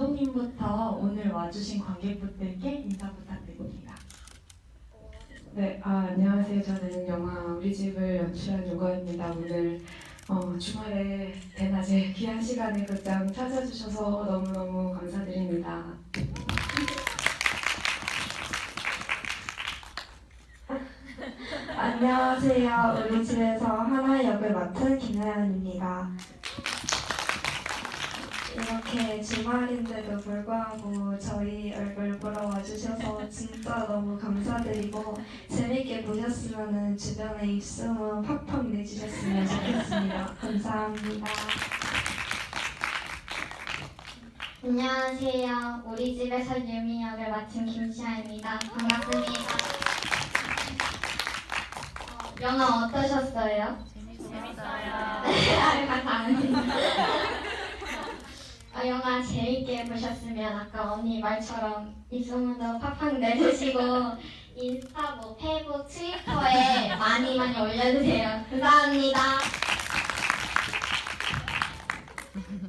감독님부터 오늘 와주신 관객분들께 인사 부탁드립니다. 네, 아, 안녕하세요. 저는 영화 우리 집을 연출한 요가입니다. 오늘 어, 주말에 대낮에 귀한 시간에 극장 찾아주셔서 너무너무 감사드립니다. 안녕하세요. 우리 집에서 하나 역을 맡은 김나연입니다. 이렇게 주말인데도 불구하고 저희 얼굴 보러 와주셔서 진짜 너무 감사드리고 재밌게 보셨으면 주변에 입소문 팍팍 내주셨으면 좋겠습니다. 감사합니다. 안녕하세요. 우리 집에서 유미 역을 맡은 김시아입니다. 반갑습니다. 어, 영화 어떠셨어요? 재밌어요. 네, 감사합니다. 어, 영화 재밌게 보셨으면 아까 언니 말처럼 입소문도 팍팍 내주시고 인스타, 뭐 페이북, 트위터에 많이 많이 올려주세요. 감사합니다.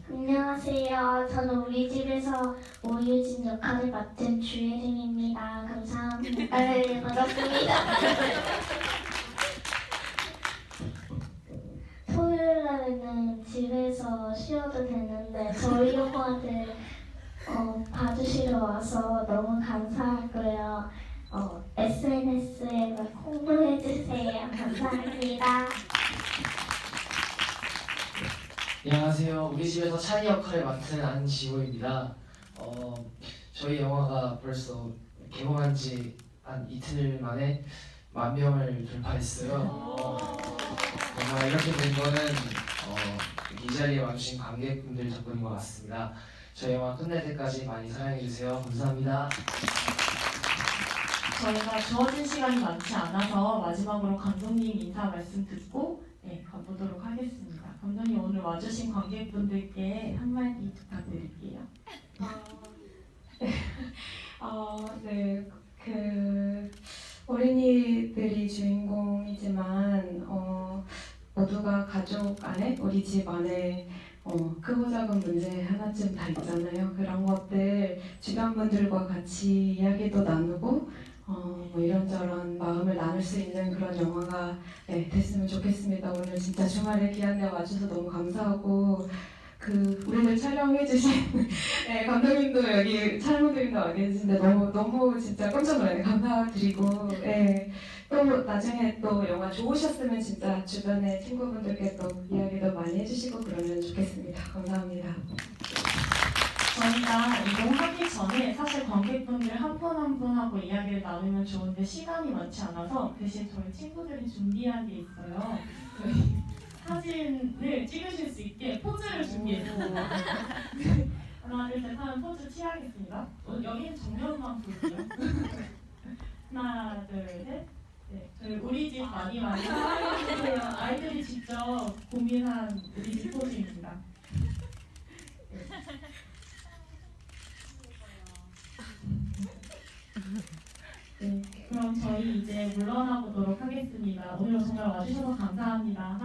안녕하세요. 저는 우리 집에서 오유진 역할을 맡은 주혜림입니다. 감사합니다. 네, 반갑습니다. 토요일 날에는 집에서 쉬어도 되는데 저희 영화를 어, 봐주시러 와서 너무 감사하고요. 어, SNS에 홍보해주세요. 감사합니다. 안녕하세요. 우리 집에서 차이 역할을 맡은 안지호입니다. 어, 저희 영화가 벌써 개봉한 지 한 이틀 만에 만 명을 돌파했어요. 어, 정말 이렇게 된 거는 어, 이 자리에 와주신 관객분들 덕분인 것 같습니다. 저희 영화 끝날 때까지 많이 사랑해주세요. 감사합니다. 저희가 주어진 시간이 많지 않아서 마지막으로 감독님 인사 말씀 듣고 네, 가보도록 하겠습니다. 감독님 오늘 와주신 관객분들께 한마디 부탁드릴게요. 어, 네, 모두가 가족 안에 우리 집 안에 어, 크고 작은 문제 하나쯤 다 있잖아요. 그런 것들 주변 분들과 같이 이야기도 나누고 어, 뭐 이런저런 마음을 나눌 수 있는 그런 영화가 네, 됐으면 좋겠습니다. 오늘 진짜 주말에 귀한 데 와주셔서 너무 감사하고 그 우리를 촬영해주신 네, 감독님도 여기 촬영팀도 와 계신데 너무 너무 진짜 깜짝 놀라네 감사드리고 네, 또 나중에 또 영화 좋으셨으면 진짜 주변에 친구분들께 또 이야기도 많이 해주시고 그러면 좋겠습니다. 감사합니다. 저희가 이동하기 전에 사실 관객분들 한 분 한 분하고 이야기를 나누면 좋은데 시간이 많지 않아서 대신 저희 친구들이 준비한 게 있어요. 저희 사진을 찍으실 수 있게 포즈를 준비했어요. 하나 둘셋 하면 포즈 취하겠습니다. 어, 여기는 정면만 볼게요. 하나 둘 셋 네, 우리 집 많이 많이 사랑해주세요. 아이들이 직접 고민한 우리 집 포즈입니다. 네, 그럼 저희 이제 물러나 보도록 하겠습니다. 오늘 정말 와주셔서 감사합니다.